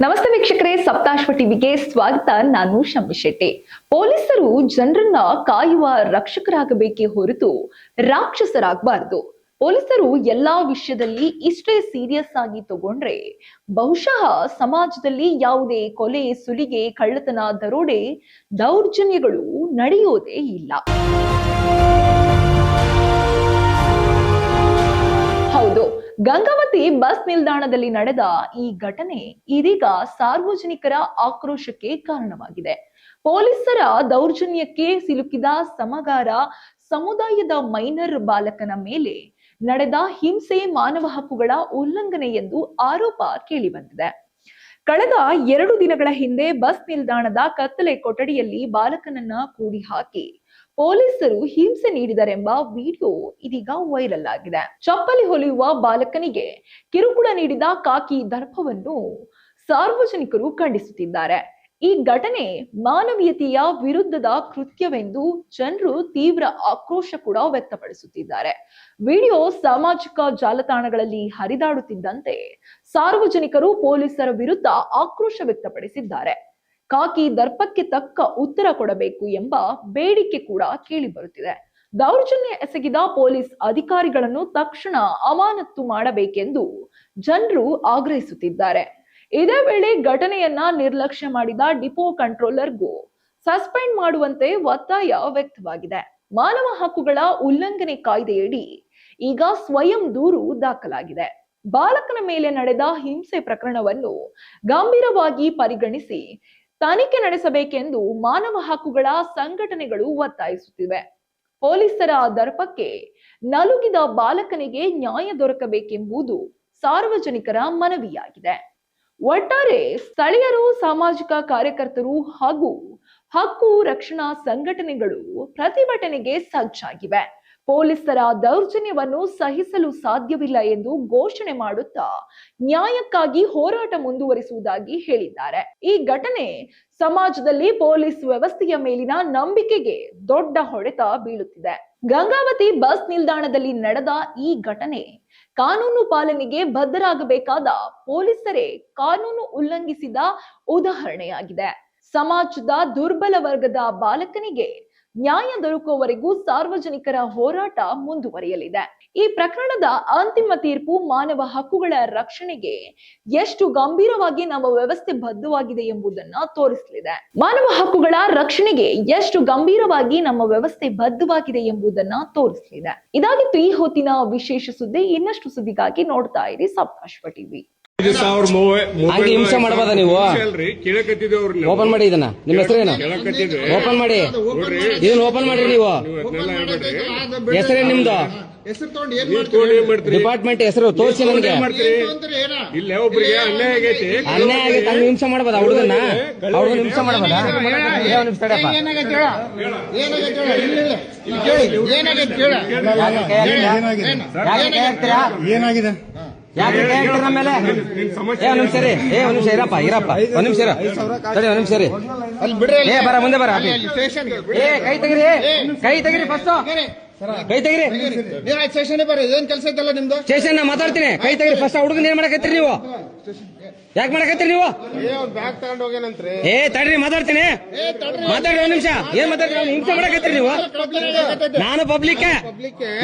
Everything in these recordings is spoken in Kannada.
ನಮಸ್ತೆ ವೀಕ್ಷಕರೇ, ಸಪ್ತಾಶ್ವ ಟಿವಿಗೆ ಸ್ವಾಗತ. ನಾನು ಶಮ್ಮಿ ಶೆಟ್ಟಿ. ಪೊಲೀಸರು ಜನರನ್ನ ಕಾಯುವ ರಕ್ಷಕರಾಗಬೇಕೇ ಹೊರತು ರಾಕ್ಷಸರಾಗಬಾರದು. ಪೊಲೀಸರು ಎಲ್ಲಾ ವಿಷಯದಲ್ಲಿ ಇಷ್ಟೇ ಸೀರಿಯಸ್ ಆಗಿ ತಗೊಂಡ್ರೆ ಬಹುಶಃ ಸಮಾಜದಲ್ಲಿ ಯಾವುದೇ ಕೊಲೆ, ಸುಲಿಗೆ, ಕಳ್ಳತನ, ದರೋಡೆ ದೌರ್ಜನ್ಯಗಳು ನಡೆಯೋದೇ ಇಲ್ಲ. ಹೌದು ಗಂಗಾವತಿ ಬಸ್ ನಿಲ್ದಾಣದಲ್ಲಿ ನಡೆದ ಈ ಘಟನೆ ಇದೀಗ ಸಾರ್ವಜನಿಕರ ಆಕ್ರೋಶಕ್ಕೆ ಕಾರಣವಾಗಿದೆ. ಪೊಲೀಸರ ದೌರ್ಜನ್ಯಕ್ಕೆ ಸಿಲುಕಿದ ಸಮಗಾರ ಸಮುದಾಯದ ಮೈನರ್ ಬಾಲಕನ ಮೇಲೆ ನಡೆದ ಹಿಂಸೆ ಮಾನವ ಹಕ್ಕುಗಳ ಉಲ್ಲಂಘನೆ ಎಂದು ಆರೋಪ ಕೇಳಿಬಂದಿದೆ. ಕಳೆದ ಎರಡು ದಿನಗಳ ಹಿಂದೆ ಬಸ್ ನಿಲ್ದಾಣದ ಕತ್ತಲೆ ಕೊಠಡಿಯಲ್ಲಿ ಬಾಲಕನನ್ನ ಕೂಡಿ ಹಾಕಿ ಪೊಲೀಸರು ಹಿಂಸೆ ನೀಡಿದರೆಂಬ ವಿಡಿಯೋ ಇದೀಗ ವೈರಲ್ ಆಗಿದೆ. ಚಪ್ಪಲಿ ಹೊಲಿಯುವ ಬಾಲಕನಿಗೆ ಕಿರುಕುಳ ನೀಡಿದ ಕಾಕಿ ದರ್ಪವನ್ನು ಸಾರ್ವಜನಿಕರು ಖಂಡಿಸುತ್ತಿದ್ದಾರೆ. ಈ ಘಟನೆ ಮಾನವೀಯತೆಯ ವಿರುದ್ಧದ ಕೃತ್ಯವೆಂದು ಜನರು ತೀವ್ರ ಆಕ್ರೋಶ ಕೂಡ ವ್ಯಕ್ತಪಡಿಸುತ್ತಿದ್ದಾರೆ. ವಿಡಿಯೋ ಸಾಮಾಜಿಕ ಜಾಲತಾಣಗಳಲ್ಲಿ ಹರಿದಾಡುತ್ತಿದ್ದಂತೆ ಸಾರ್ವಜನಿಕರು ಪೊಲೀಸರ ವಿರುದ್ಧ ಆಕ್ರೋಶ ವ್ಯಕ್ತಪಡಿಸಿದ್ದಾರೆ. ಕಾಕಿ ದರ್ಪಕ್ಕೆ ತಕ್ಕ ಉತ್ತರ ಕೊಡಬೇಕು ಎಂಬ ಬೇಡಿಕೆ ಕೂಡ ಕೇಳಿ ಬರುತ್ತಿದೆ. ದೌರ್ಜನ್ಯ ಎಸಗಿದ ಪೊಲೀಸ್ ಅಧಿಕಾರಿಗಳನ್ನು ತಕ್ಷಣ ಅಮಾನತ್ತು ಮಾಡಬೇಕೆಂದು ಜನರು ಆಗ್ರಹಿಸುತ್ತಿದ್ದಾರೆ. ಇದೇ ವೇಳೆ ಘಟನೆಯನ್ನ ನಿರ್ಲಕ್ಷ್ಯ ಮಾಡಿದ ಡಿಪೋ ಕಂಟ್ರೋಲರ್ಗೂ ಸಸ್ಪೆಂಡ್ ಮಾಡುವಂತೆ ಒತ್ತಾಯ ವ್ಯಕ್ತವಾಗಿದೆ. ಮಾನವ ಹಕ್ಕುಗಳ ಉಲ್ಲಂಘನೆ ಕಾಯ್ದೆಯಡಿ ಈಗ ಸ್ವಯಂ ದೂರು ದಾಖಲಾಗಿದೆ. ಬಾಲಕನ ಮೇಲೆ ನಡೆದ ಹಿಂಸೆ ಪ್ರಕರಣವನ್ನು ಗಂಭೀರವಾಗಿ ಪರಿಗಣಿಸಿ ತನಿಖೆ ನಡೆಸಬೇಕೆಂದು ಮಾನವ ಹಕ್ಕುಗಳ ಸಂಘಟನೆಗಳು ಒತ್ತಾಯಿಸುತ್ತಿವೆ. ಪೊಲೀಸರ ದರ್ಪಕ್ಕೆ ನಲುಗಿದ ಬಾಲಕನಿಗೆ ನ್ಯಾಯ ದೊರಕಬೇಕೆಂಬುದು ಸಾರ್ವಜನಿಕರ ಮನವಿಯಾಗಿದೆ. ಒಟ್ಟಾರೆ ಸ್ಥಳೀಯರು, ಸಾಮಾಜಿಕ ಕಾರ್ಯಕರ್ತರು ಹಾಗೂ ಹಕ್ಕು ರಕ್ಷಣಾ ಸಂಘಟನೆಗಳು ಪ್ರತಿಭಟನೆಗೆ ಸಜ್ಜಾಗಿವೆ. ಪೊಲೀಸರ ದೌರ್ಜನ್ಯವನ್ನು ಸಹಿಸಲು ಸಾಧ್ಯವಿಲ್ಲ ಎಂದು ಘೋಷಣೆ ಮಾಡುತ್ತಾ ನ್ಯಾಯಕ್ಕಾಗಿ ಹೋರಾಟ ಮುಂದುವರಿಸುವುದಾಗಿ ಹೇಳಿದ್ದಾರೆ. ಈ ಘಟನೆ ಸಮಾಜದಲ್ಲಿ ಪೊಲೀಸ್ ವ್ಯವಸ್ಥೆಯ ಮೇಲಿನ ನಂಬಿಕೆಗೆ ದೊಡ್ಡ ಹೊಡೆತ ಬೀಳುತ್ತಿದೆ. ಗಂಗಾವತಿ ಬಸ್ ನಿಲ್ದಾಣದಲ್ಲಿ ನಡೆದ ಈ ಘಟನೆ ಕಾನೂನು ಪಾಲನೆಗೆ ಬದ್ಧರಾಗಬೇಕಾದ ಪೊಲೀಸರೇ ಕಾನೂನು ಉಲ್ಲಂಘಿಸಿದ ಉದಾಹರಣೆಯಾಗಿದೆ. ಸಮಾಜದ ದುರ್ಬಲ ವರ್ಗದ ಬಾಲಕನಿಗೆ ನ್ಯಾಯ ದೊರಕುವವರೆಗೂ ಸಾರ್ವಜನಿಕರ ಹೋರಾಟ ಮುಂದುವರಿಯಲಿದೆ. ಈ ಪ್ರಕರಣದ ಅಂತಿಮ ತೀರ್ಪು ಮಾನವ ಹಕ್ಕುಗಳ ರಕ್ಷಣೆಗೆ ಎಷ್ಟು ಗಂಭೀರವಾಗಿ ನಮ್ಮ ವ್ಯವಸ್ಥೆ ಬದ್ಧವಾಗಿದೆ ಎಂಬುದನ್ನ ತೋರಿಸಲಿದೆ. ಮಾನವ ಹಕ್ಕುಗಳ ರಕ್ಷಣೆಗೆ ಎಷ್ಟು ಗಂಭೀರವಾಗಿ ನಮ್ಮ ವ್ಯವಸ್ಥೆ ಬದ್ಧವಾಗಿದೆ ಎಂಬುದನ್ನ ತೋರಿಸಲಿದೆ. ಇದಾಗಿತ್ತು ಈ ಹೊತ್ತಿನ ವಿಶೇಷ ಸುದ್ದಿ. ಇನ್ನಷ್ಟು ಸುದ್ದಿಗಾಗಿ ನೋಡ್ತಾ ಇರಿ ಸಪ್ತಾಶ್ವ ಟಿವಿ. ಹಂಗೆ ಹಿಂಸೆ ಮಾಡಬಾರ್ದ ನೀವು? ಅಲ್ರಿ. ಓಪನ್ ಮಾಡಿ ಇದನ್ನ ನಿಮ್ಮ ಹೆಸರೇನು? ಏನು ಓಪನ್ ಮಾಡಿ. ಇದನ್ನ ಓಪನ್ ಮಾಡಿ ನೀವು. ಹೆಸರೇನು ನಿಮ್ದು? ಹೆಸರು ತಗೊಂಡು ಏನ್ ನೀವ್ ತಗೊಂಡ್ ಏನ್ ಮಾಡ್ತೀರಿ? ಡಿಪಾರ್ಟ್ಮೆಂಟ್ ಹೆಸರು ತೋರಿಸಿ ನನಗೆ. ಏನ್ ಮಾಡ್ತೀರಿ? ಅಂತಾರೆ ಇಲ್ಲ ಒಬ್ರಿಗೆ ಅನ್ಯಾಯ ಆಗೈತಿ? ಅನ್ಯಾಯ ಆಗೈತೆ? ಹಂಗೆ ಹಿಂಸೆ ಮಾಡ್ಬೋದಾ ಹುಡುಗನ್ನ? ಹುಡುಗನ ಹಿಂಸೆ ಮಾಡ್ಬೋದಾ? ಏ, ಒಂದ್ ನಿಮಿಷ ತಡಿಯಪ್ಪ. ಏನಾಗೈತೆ ಹೇಳ? ಏನಾಗೈತೆ ಹೇಳ? ಇಲ್ಲ ಇಲ್ಲ ಇಲ್ಲಿ ಕೇಳಿ ಏನಾಗೈತೆ ಹೇಳ? ಯಾಕೆ? ಕೈ ಹಾಕ್ತೀರಾ? ಯಾಕೆ? ಕೈ ಹಾಕ್ತೀರಾ? ಏನಾಗಿದೆ? ಯಾಕೆ ಮೇಲೆ ಏ ಒಂದ್ ನಿಮಿಷ ರೀ ಏ ಒಂದ್ ನಿಮಿಷ ಇರಪ್ಪ ಇರಪ್ಪ ಒಂದ್ ನಿಮಿಷ ಇರ. ಸರಿ ಒಂದ್ ನಿಮಿಷ ರೀ ಅಲ್ಲಿ ಬಿಡ್ರಿ ಏ ಬರ ಮುಂದೆ ಬರ ಏ ಕೈ ತೆಗಿರಿ ಕೈ ತೆಗಿರಿ ಫಸ್ಟ್ ಕೈ ತೆಗಿರಿ. ನೀವ್ ಸ್ಟೇಷನ್ ಬರ್ರಿ. ಏನ್ ಕೆಲಸ ಐತಲ್ಲ ನಿಮ್ದು? ಸ್ಟೇಷನ್ ನಾ ಮಾತಾಡ್ತೀನಿ. ಕೈ ತೆಗಿರಿ. ಫಸ್ಟ್ ಹುಡುಗನ ಏನ್ ಮಾಡಕತ್ತೀರಿ ನೀವು? ಯಾಕೆ ಮಾಡಕತ್ತೀರಿ ನೀವು? ಬ್ಯಾಗ್ ತಗೊಂಡ್ ಹೋಗೇನಂತ್ರಿ ಏ ತಡ್ರಿ ಮಾತಾಡ್ತೀನಿ. ಮಾತಾಡ್ರಿ ಒಂದ್ ನಿಮಿಷ. ಏನ್ ಮಾತಾಡ್ರಿ? ಅವ್ನು ಹಿಂಸೆ ಮಾಡಕತ್ತೀರಿ ನೀವು? ನಾನು ಪಬ್ಲಿಕ್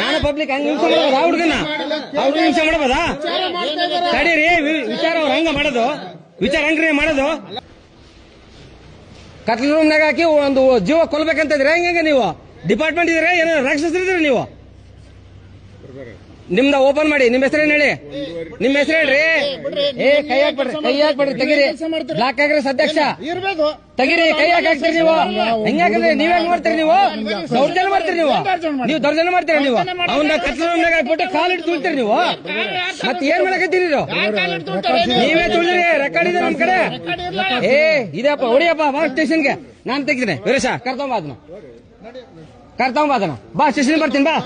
ನಾನು ಪಬ್ಲಿಕ್ ಹಂಗ ಹಿಂಸೆ ಮಾಡ್ಬೋದಾ ಹುಡುಗನ? ಹುಡುಗ ಹಿಂಸೆ ಮಾಡ್ಬೋದಾ? ತಡೀರಿ. ವಿಚಾರ ಅವ್ರ ಹಂಗ ಮಾಡೋದು. ವಿಚಾರ ಹಂಗ್ರಿ ಮಾಡೋದು. ಕತ್ಲ ರೂಮ್ನಾಗ ಹಾಕಿ ಒಂದು ಜೀವ ಕೊಲ್ಬೇಕಂತ ಇದ್ರಿ ಹೆಂಗ ನೀವು? ಡಿಪಾರ್ಟ್ಮೆಂಟ್ ಇದ್ರೆ ಏನೋ ಇದ್ರೆ ನೀವು? ನಿಮ್ದ ಓಪನ್ ಮಾಡಿ. ನಿಮ್ ಹೆಸರೇನ್ ಹೇಳಿ? ನಿಮ್ ಹೆಸರು ಹೇಳ್ರಿ. ಏ, ಕೈ ಹಾಕ್ಬೇಡ್ರಿ ಕೈ ಹಾಕ್ಬೇಡ್ರಿ, ತೆಗಿರಿ. ಬ್ಲಾಕ್ ಕಾಂಗ್ರೆಸ್ ಅಧ್ಯಕ್ಷ. ತೆಗಿರಿ, ಕೈ ಹಾಕ್ತೀರಿ ನೀವು. ಹೆಂಗಾಕಂದ್ರೆ ನೀವ್ ಹೆಂಗ್ ಮಾಡ್ತೀರಿ ನೀವು? ದೌರ್ಜನ್ಯ ಮಾಡ್ತೀರಿ ನೀವು? ನೀವು ದೌರ್ಜನ್ಯ ಮಾಡ್ತೀರಿ ನೀವು? ಅವನ್ನ ಕತ್ಲೂರ್ನಾಗ ಹಾಕ್ಬಿಟ್ಟು ಕಾಲಿಟ್ಟು ತುಳ್ತೀರಿ ನೀವು? ಮತ್ತೆ ಏನ್ ಮಾಡಕತ್ತೀರಿ ನೀವು? ತುಳಿದ್ರಿ ರೆಕಾರ್ಡ್ ಇದೆ ನಮ್ ಕಡೆ. ಏ ಇದಪ್ಪ ಹೊಡಿಯಪ್ಪ ಸ್ಟೇಷನ್ಗೆ. ನಾನ್ ತೆಗಿತೀನಿ ವೀರೇಶ, ಕರ್ಕೊಂಬ ಅದನ್ನ ಕರ್ಕೊಂಬ ಅದನ್ನ ಬಾ ಸ್ಟೇಷನ್ ಬರ್ತೀನಿ ಬಾ.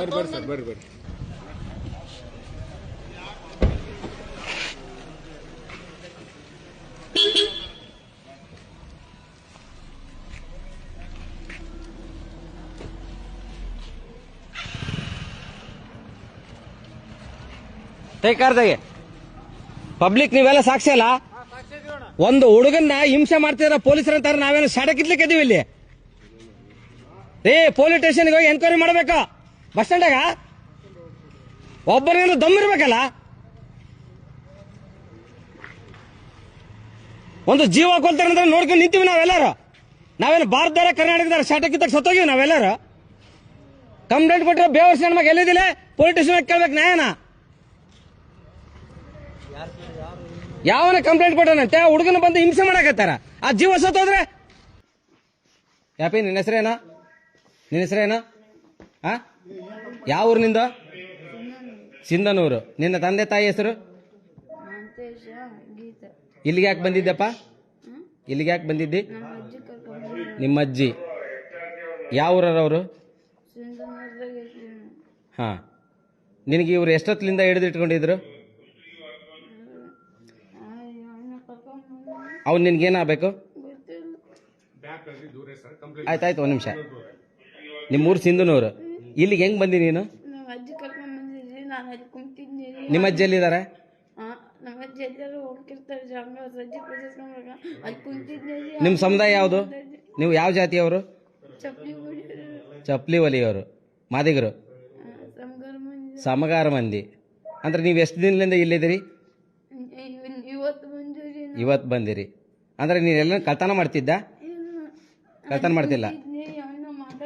ತೆಗಿ ಪಬ್ಲಿಕ್ ನೀವೆಲ್ಲ ಸಾಕ್ಷಿ ಅಲ್ಲ? ಒಂದು ಹುಡುಗನ್ನ ಹಿಂಸೆ ಮಾಡ್ತಿದ್ರ ಪೊಲೀಸರು ಅಂತಾರೆ ನಾವೇನು ಶಾಡಕ್ಕಿದ್ಲಿಕ್ಕೆ ಇದೀವಿ ಇಲ್ಲಿ? ಏ ಪೊಲೀಸ್ ಸ್ಟೇಷನ್ಗೆ ಹೋಗಿ ಎನ್ಕ್ವೈರಿ ಮಾಡಬೇಕು? ಬಸ್ ಸ್ಟ್ಯಾಂಡಾಗ ದಮ್ ಇರ್ಬೇಕಲ್ಲ? ಒಂದು ಜೀವ ಕೊಲ್ತಾರೆ ಅಂದ್ರೆ ನೋಡ್ಕೊಂಡು ನಿಂತೀವಿ ನಾವೆಲ್ಲರೂ. ನಾವೇನು ಭಾರತದಾರ ಕರ್ನಾಟಕದಾರ ಶಾಟಕ್ಕಿದ್ದಾಗ ಸತ್ತೋಗಿವಿ ನಾವೆಲ್ಲರೂ. ಕಂಪ್ಲೇಂಟ್ ಕೊಟ್ಟರೆ ಬೇವರ್ಸ್ ಮಗ ಎಲ್ಲಿದಿಲ್ಲ ಪೊಲೀಸ್ ಸ್ಟೇಷನ್ ಕೇಳ್ಬೇಕು ನ್ಯಾಯನ. ಯಾವನ ಕಂಪ್ಲೇಂಟ್ ಕೊಟ್ಟನಂತೆ ಹುಡುಗನ ಬಂದು ಹಿಂಸೆ ಮಾಡಕತ್ತಾರ. ಆ ಜೀವ ಸತ್ತೋದ್ರೆ? ಯಾಪಿ, ನಿನ್ನ ಹೆಸರೇನ? ನಿನ್ನ ಹೆಸರೇನು ಆ? ಯಾವ ಊರಿನಿಂದ? ಸಿಂಧನೂರು. ನಿನ್ನ ತಂದೆ ತಾಯಿ ಹೆಸರು? ಇಲ್ಲಿಗೆ ಯಾಕೆ ಬಂದಿದ್ದಪ್ಪ? ಇಲ್ಲಿಗೆ ಯಾಕೆ ಬಂದಿದ್ದಿ? ನಮ್ಮ ಅಜ್ಜಿ ನಿಮ್ಮ ಅಜ್ಜಿ ಯಾವ ಊರವರು ಹಾ. ನಿನಗೆ ಇವ್ರು ಎಷ್ಟೊತ್ತಿನಿಂದ ಹಿಡಿದು ಇಟ್ಕೊಂಡಿದ್ರು? ಅವ್ನು ನಿನ್ಗೇನಾಗಬೇಕು? ಆಯ್ತು ಆಯ್ತಾಯ್ತು ಒಂದು ನಿಮಿಷ. ನಿಮ್ಮೂರು ಸಿಂಧನೂರು ಇಲ್ಲಿಗೆ ಹೆಂಗ್ ಬಂದಿ ನೀನು? ನಮ್ಮ ಅಜ್ಜಿ ಕರ್ಕೊಂಡು ಬಂದಿದ್ರಿ ನಾನು ಅಲ್ಲಿ ಕುಂತಿದ್ದೀನಿ. ನಿಮ್ಮ ಅಜ್ಜಿ ಎಲ್ಲಿದ್ದಾರೆ ನಮ್ಮ ಅಜ್ಜಿ ಎಲ್ಲರೂ ಹೋಗ್ತಿರ್ತಾರೆ ಜಂಗ ಸಜ್ಜಿ ಪೂಜಿಸ್ಕೊಂಡಾಗ. ಅಲ್ಲಿ ಕುಂತಿದ್ದೀನಿ ನಿಮ್ಮ ಸಮುದಾಯ ಯಾವುದು? ನೀವು ಯಾವ ಜಾತಿಯವರು? ಚಪ್ಪಲಿ ಚಪ್ಲಿ ಒಲಿಯವರು. ಮಾದಿಗರು. ಮಂದಿ. ಸಮಗಾರ ಮಂದಿ. ಅಂದ್ರೆ ನೀವು ಎಷ್ಟು ದಿನದಿಂದ ಇಲ್ಲಿದ್ದೀರಿ? ಇವ್- ಇವತ್ತು ಮಂಜೂರಿ ಇವತ್ತು ಬಂದಿರಿ. ಅಂದ್ರೆ ನೀನೆಲ್ಲ ಕಳ್ತನ ಮಾಡ್ತಿದ್ದ? ಕಳ್ತನ ಮಾಡ್ತಿಲ್ಲ?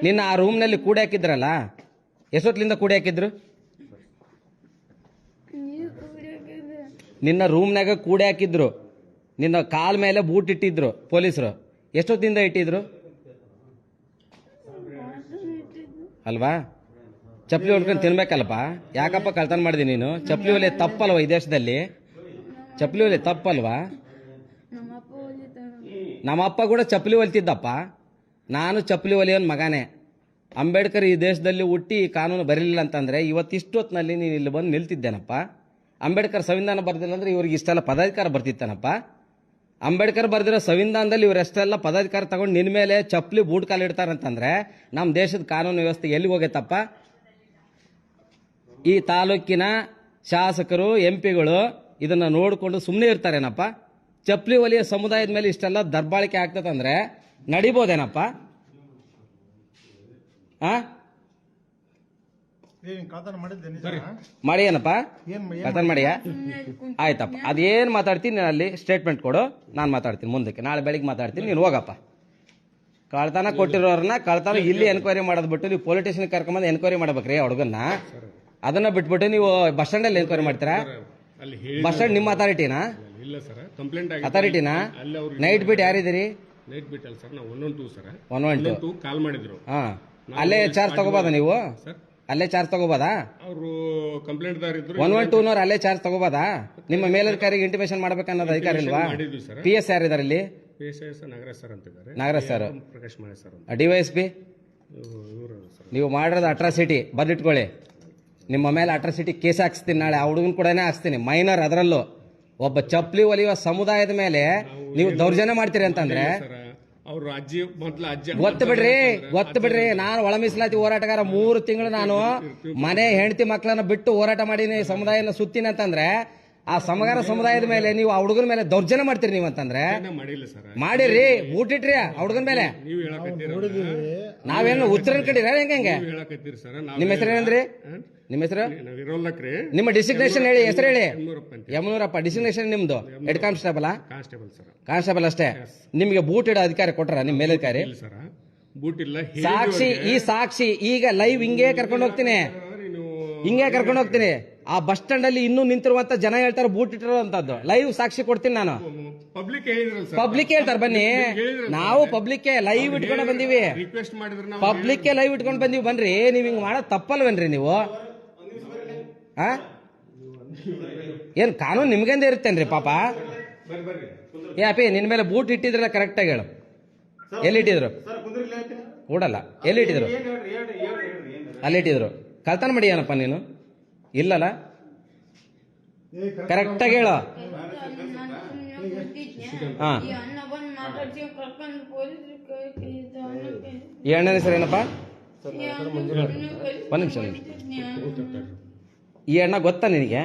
ನಿನ್ನ ಆ ರೂಮ್ನಲ್ಲಿ ಕೂಡಿ ಹಾಕಿದ್ರಲ್ಲ? ಎಷ್ಟೊತ್ತಲಿಂದ ಕೂಡಿ ಹಾಕಿದ್ರು? ನಿನ್ನ ರೂಮ್ನಾಗ ಕೂಡಿ ಹಾಕಿದ್ರು. ನಿನ್ನ ಕಾಲ್ ಮೇಲೆ ಬೂಟ್ ಇಟ್ಟಿದ್ರು ಪೊಲೀಸರು. ಎಷ್ಟೊತ್ತಿಂದ ಇಟ್ಟಿದ್ರು? ಅಲ್ವಾ? ಚಪ್ಪಲಿ ಹೊಡ್ಕೊಂಡು ತಿನ್ಬೇಕಲ್ಪ ಯಾಕಪ್ಪ ಕಳ್ತನ ಮಾಡಿದೆ ನೀನು? ಚಪ್ಪಲಿ ಒಲೆ ತಪ್ಪಲ್ವಾ ಈ ದೇಶದಲ್ಲಿ? ಚಪ್ಪಲಿ ಒಲೆ ತಪ್ಪಲ್ವಾ? ನಮ್ಮಪ್ಪ ಹೋಗಿದ್ದಾನೆ ನಮ್ಮ ಅಪ್ಪ ಕೂಡ ಚಪ್ಪಲಿ ಹೊಲ್ತಿದ್ದಪ್ಪ. ನಾನು ಚಪ್ಪಲಿ ಒಲಿಯೋನ್ ಮಗನೇ. ಅಂಬೇಡ್ಕರ್ ಈ ದೇಶದಲ್ಲಿ ಹುಟ್ಟಿ ಕಾನೂನು ಬರಲಿಲ್ಲ ಅಂತಂದ್ರೆ ಇವತ್ತಿಷ್ಟೊತ್ತಿನಲ್ಲಿ ನೀನು ಇಲ್ಲಿ ಬಂದು ನಿಲ್ತಿದ್ದೇನಪ್ಪ? ಅಂಬೇಡ್ಕರ್ ಸಂವಿಧಾನ ಬರ್ದಿಲ್ಲ ಅಂದರೆ ಇವ್ರಿಗೆ ಇಷ್ಟೆಲ್ಲ ಪದಾಧಿಕಾರ ಬರ್ತಿತ್ತೇನಪ್ಪ? ಅಂಬೇಡ್ಕರ್ ಬರೆದಿರೋ ಸಂವಿಧಾನದಲ್ಲಿ ಇವರೆಷ್ಟೆಲ್ಲ ಪದಾಧಿಕಾರ ತಗೊಂಡು ನಿನ್ನ ಮೇಲೆ ಚಪ್ಪಲಿ ಬೂಟ್ ಕಾಲು ಇಡ್ತಾರಂತಂದ್ರೆ ನಮ್ಮ ದೇಶದ ಕಾನೂನು ವ್ಯವಸ್ಥೆ ಎಲ್ಲಿಗೆ ಹೋಗೈತಪ್ಪ? ಈ ತಾಲೂಕಿನ ಶಾಸಕರು ಎಂ ಪಿಗಳು ಇದನ್ನು ನೋಡಿಕೊಂಡು ಸುಮ್ಮನೆ ಇರ್ತಾರೇನಪ್ಪ? ಚಪ್ಪಲಿ ಒಲಿಯ ಸಮುದಾಯದ ಮೇಲೆ ಇಷ್ಟೆಲ್ಲ ದರ್ಬಾಳಿಕೆ ಆಗ್ತದಂದ್ರೆ ನಡಿಬೋದೇನಪ್ಪ? ಆ? ಮಾಡಿ ಏನಪ್ಪ ಕಳ್ತನ ಮಾಡಿಯಾ? ಆಯ್ತಪ್ಪ. ಅದೇನು ಮಾತಾಡ್ತೀನಿ ನೀನು ಅಲ್ಲಿ? ಸ್ಟೇಟ್ಮೆಂಟ್ ಕೊಡು. ನಾನು ಮಾತಾಡ್ತೀನಿ ಮುಂದಕ್ಕೆ. ನಾಳೆ ಬೆಳಿಗ್ಗೆ ಮಾತಾಡ್ತೀನಿ. ನೀನು ಹೋಗಪ್ಪ. ಕಳ್ತನ ಕೊಟ್ಟಿರೋರನ್ನ ಕಳ್ತನ ಇಲ್ಲಿ ಎನ್ಕ್ವೈರಿ ಮಾಡೋದು ಬಿಟ್ಟು ನೀವು ಪೊಲೀಸ್ ಸ್ಟೇಷನ್ ಕರ್ಕೊಂಬಂದು ಎನ್ಕ್ವೈರಿ ಮಾಡ್ಬೇಕ್ರಿ ಹುಡುಗನ್ನ. ಅದನ್ನ ಬಿಟ್ಬಿಟ್ಟು ನೀವು ಬಸ್ ಸ್ಟ್ಯಾಂಡಲ್ಲಿ ಎನ್ಕ್ವೈರಿ ಮಾಡ್ತೀರಾ? ಅಲ್ಲಿ ಬಸ್ ಸ್ಟ್ಯಾಂಡ್ ನಿಮ್ಮ ಅಥಾರಿಟಿನಾ ಇಲ್ಲ ಸರ್. ಕಂಪ್ಲೇಂಟ್ ಆಗಿ ಅಥಾರಿಟಿನಾ ನೈಟ್ ಬಿಟ್ಟು ಯಾರಿದ್ದೀರಿ? ನೈಟ್ ಬಿಟ್ಟಲ್ಲ ಸರ್ ನಾವು one one two sir one one two two call ಮಾಡಿದ್ರು. ಹಾ. ಅಲ್ಲೇ ಚಾರ್ಜ್ ತಗೋಬೋದಾ ನೀವು? ಸರ್ ಅಲ್ಲೇ ಚಾರ್ಜ್ ತಗೋಬೋದಾ? ಅವರು ಕಂಪ್ಲೇಂಟ್ ದಾರ್ ಇದ್ರು ಒನ್ ಒನ್ ಟೂನವ್ರು ಅಲ್ಲೇ ಚಾರ್ಜ್ ತಗೋಬೋದಾ? ನಿಮ್ಮ ಮೇಲಧಿಕಾರಿಗೆ ಇಂಟಿಮೇಷನ್ ಮಾಡ್ಬೇಕನ್ನೋದು ಅಧಿಕಾರ ಇಲ್ವಾ ಮಾಡಿದ್ವಿ ಸರ್ ಪಿ ಎಸ್ ಯಾರಿದ್ದಾರೆ ಇಲ್ಲಿ P S I Nagaraj sir ಅಂತಿದ್ದಾರೆ. ನಾಗರಾಜ್ ಸರ್ ಪ್ರಕಾಶ್ ಸರ್ ಅಂತ. ಪಿ? ಇವರು ಸರ್ ನೀವು ಮಾಡಿರೋದು ಅಟ್ರಾಸಿಟಿ ಬದಿಟ್ಕೊಳ್ಳಿ ನಿಮ್ಮ ಮೇಲೆ ಅಟ್ರಾಸಿಟಿ ಕೇಸ್ ಹಾಕ್ಸ್ತೀನಿ ನಾಳೆ. ಆ ಹುಡುಗನ ಕೂಡನೇ ಹಾಕ್ಸ್ತೀನಿ. ಮೈನರ್ ಅದರಲ್ಲೂ. ಒಬ್ಬ ಚಪ್ಪಲಿ ಒಲಿಯುವ ಸಮುದಾಯದ ಮೇಲೆ ನೀವು ದೌರ್ಜನ್ಯ ಮಾಡ್ತೀರಿ ಅಂತಂದ್ರೆ ಗೊತ್ತ ಅವ್ರ ಅಜ್ಜಿ ಮೊದ್ಲು ಅಜ್ಜಿ ಒತ್ತು ಬಿಡ್ರಿ ಗೊತ್ತ ಬಿಡ್ರಿ. ನಾನು ಒಳ ಮೀಸಲಾತಿ ಹೋರಾಟಗಾರ ಮೂರು ತಿಂಗಳು ನಾನು ಮನೆ ಹೆಂಡತಿ ಮಕ್ಕಳನ್ನ ಬಿಟ್ಟು ಹೋರಾಟ ಮಾಡೀನಿ ಸಮುದಾಯನ ಸುತ್ತೀನಿ ಅಂತಂದ್ರೆ ಆ ಸಮಗಾರ ಸಮುದಾಯದ ಮೇಲೆ ನೀವು ಆ ಹುಡುಗನ ಮೇಲೆ ದೌರ್ಜನ್ಯ ಮಾಡ್ತೀರಿ ನೀವು ಅಂತಂದ್ರೆ? ಮಾಡಿಲ್ಲ ಸರ್. ಮಾಡಿರಿ ಊಟಿಟ್ರಿ ಆ ಹುಡುಗನ ಮೇಲೆ. ನೀವು ಹೇಳಕತ್ತೀರ ನಾವೇನು ಉತ್ತರ ಕಡಿರ ಹೆಂಗೆ ಹೇಳಕತ್ತೀರಿ ಸರ್ ನಿಮ್ಮ ಹೆಸರು ಏನಂದ್ರಿ? ನಿಮ್ಮ ಹೆಸರು? ನಿಮ್ಮ ಡಿಸಿಗ್ನೇಷನ್ ಹೇಳಿ ಹೆಸರು ಹೇಳಿ. ಯಮನೂರಪ್ಪ ಡಿಸಿಗ್ನೇಷನ್ ನಿಮ್ದು. Head constable? Constable sir. Constable ಅಷ್ಟೇ. ನಿಮಗೆ ಬೂಟ್ ಇಡೋ ಅಧಿಕಾರ ಕೊಟ್ರ ನಿಮ್ ಮೇಲಧಿಕಾರಿ? ಇಲ್ಲ ಸರ್. ಬೂಟ್ ಇಲ್ಲ ಸಾಕ್ಷಿ ಈ ಸಾಕ್ಷಿ ಈಗ ಲೈವ್ ಹಿಂಗೆ ಕರ್ಕೊಂಡು ಹೋಗ್ತೀನಿ. ಹಿಂಗೆ ಕರ್ಕೊಂಡು ಹೋಗ್ತೀನಿ. ಆ ಬಸ್ ಸ್ಟ್ಯಾಂಡ್ ಅಲ್ಲಿ ಇನ್ನೂ ನಿಂತಿರುವಂತ ಜನ ಹೇಳ್ತಾರೆ ಬೂಟ್ ಇಟ್ಟಿರುವಂತದ್ದು ಲೈವ್ ಸಾಕ್ಷಿ ಕೊಡ್ತೀನಿ ನಾನು. ಪಬ್ಲಿಕ್ ಹೇಳ್ತಾರೆ ಬನ್ನಿ. ನಾವು ಪಬ್ಲಿಕ್ ಲೈವ್ ಇಟ್ಕೊಂಡು ಬಂದೀವಿ. ಪಬ್ಲಿಕ್ ಲೈವ್ ಇಟ್ಕೊಂಡು ಬಂದೀವಿ ಬನ್ರಿ. ನೀವ್ ಹಿಂಗ್ ಮಾಡೋದ್ ತಪ್ಪಲ್ವೇನ್ರಿ ನೀವು? ಏನ್ ಕಾನೂನು ನಿಮ್ಗೆಂದೇ ಇರುತ್ತೇನ್ರಿ ಪಾಪ? ಏ ನಿನ್ ಮೇಲೆ ಬೂಟ್ ಇಟ್ಟಿದ್ರಲ್ಲ ಕರೆಕ್ಟ್ ಆಗಿ ಹೇಳು. ಎಲ್ಲಿ ಇಟ್ಟಿದ್ರು? ಕೂಡಲ್ಲ ಎಲ್ಲಿ ಇಟ್ಟಿದ್ರು? ಅಲ್ಲಿ ಇಟ್ಟಿದ್ರು. ಕಳ್ತನ ಮಾಡಿ ಏನಪ್ಪ ನೀನು? ಇಲ್ಲಲ್ಲ? ಕರೆಕ್ಟ್ ಆಗಿ ಹೇಳು. ಹಾ. ಅಣ್ಣನ ಹೆಸರು ಏನಪ್ಪ? ಒಂದ್ ನಿಮಿಷ ನಿಮಿಷ. ಈ ಅಣ್ಣ ಗೊತ್ತಾ ನಿನಗೆ?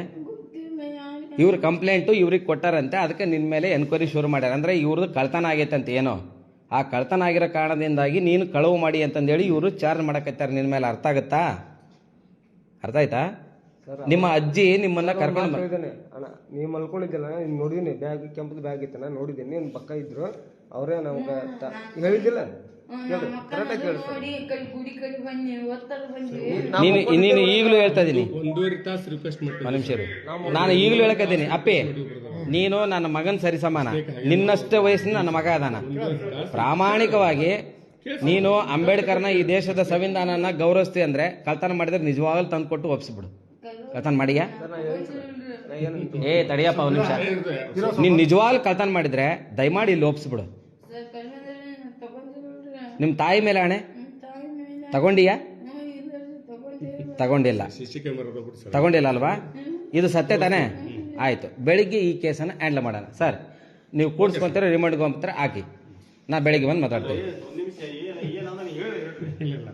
ಇವ್ರ ಕಂಪ್ಲೇಂಟು ಇವ್ರಿಗೆ ಕೊಟ್ಟಾರಂತೆ, ಅದಕ್ಕೆ ನಿನ್ನ ಮೇಲೆ ಎನ್ಕ್ವೈರಿ ಶುರು ಮಾಡ್ಯಾರ. ಅಂದ್ರೆ ಇವ್ರದ್ದು ಕಳ್ತನ ಆಗೈತಂತ ಏನೋ. ಆ ಕಳ್ತನ ಆಗಿರೋ ಕಾರಣದಿಂದಾಗಿ ನೀನು ಕಳವು ಮಾಡಿ ಅಂತಂದೇಳಿ ಇವರು ಚಾರ್ಜ್ ಮಾಡಕತ್ತಾರೆ. ನಿನ್ನ ಮೇಲೆ ಅರ್ಥ ಆಗುತ್ತಾ? ಅರ್ಥ ಆಯ್ತಾ? ನಿಮ್ಮ ಅಜ್ಜಿ ನಿಮ್ಮನ್ನ ಕರ್ಕೊಂಡು ಅಣ್ಣ ನೀವು ಮಲ್ಕೊಂಡಿದ್ದಲ್ಲ ನೀನು ನೋಡಿದೀನಿ ಬ್ಯಾಗ್ ಕೆಂಪದ ಬ್ಯಾಗ್ ಇತ್ತನ ನೋಡಿದ್ದೀನಿ ನಿಮ್ಮ ಪಕ್ಕ ಇದ್ರು ಅವರೇ ನಮ್ಗೆ ಹೇಳಿದ್ದಿಲ್ಲ? ನೀನು ನೀನು ಈಗಲೂ ಹೇಳ್ತಾ ಇರು. ನಾನು ಈಗಲೂ ಹೇಳಕತ್ತೀನಿ ಅಪ್ಪಿ ನೀನು ನನ್ನ ಮಗನ್ ಸರಿ ಸಮಾನ ನಿನ್ನಷ್ಟೇ ವಯಸ್ಸಿನ ನನ್ನ ಮಗ ಅದಾನ. ಪ್ರಾಮಾಣಿಕವಾಗಿ ನೀನು ಅಂಬೇಡ್ಕರ್ನ ಈ ದೇಶದ ಸಂವಿಧಾನನ ಗೌರವಿಸ್ತಿ ಅಂದ್ರೆ ಕಳ್ತನ ಮಾಡಿದ್ರೆ ನಿಜವಾಗ್ಲೂ ತಂದು ಕೊಟ್ಟು ಒಪ್ಸಿಬಿಡು. ಕಳ್ತನ ಮಾಡಿಯಾ? ಏ, ತಡಿಯಪ್ಪ ಒಂದು ನಿಮಿಷ. ನೀನ್ ನಿಜವಾಗ್ಲೂ ಕಳ್ತನ ಮಾಡಿದ್ರೆ ದಯಮಾಡಿ ಇಲ್ಲಿ ಒಪ್ಸ್ಬಿಡು. ಸರ್ ಕಲ್ಮಂದ್ರೆ ತಗೊಂಡಿರೋಲ್ರಿ ನಿಮ್ ತಾಯಿ ಮೇಲೆ ಹಣೆ ತಗೊಂಡಿಯಾ? ತಗೊಂಡಿಲ್ಲ. ತಗೊಂಡಿಲ್ಲ ಅಲ್ವಾ? ಇದು ಸತ್ಯ ತಾನೇ? ಆಯ್ತು. ಬೆಳಿಗ್ಗೆ ಈ ಕೇಸನ್ನು ಹ್ಯಾಂಡಲ್ ಮಾಡೋಣ. ಸರ್, ನೀವು ಕೂಡ್ಸ್ಕೊಂತೀರ ರಿಮೈಂಡ್ ಹೋಗ್ತಾರೆ ಹಾಕಿ. ನಾ ಬೆಳಿಗ್ಗೆ ಬಂದು ಮಾತಾಡ್ತೀನಿ ಇಲ್ಲ ಇಲ್ಲ ಒಂದೊಂದು ಟೂ ಕಾಲ್ ಮಾಡಿದ್ರು ಇವ್ರು.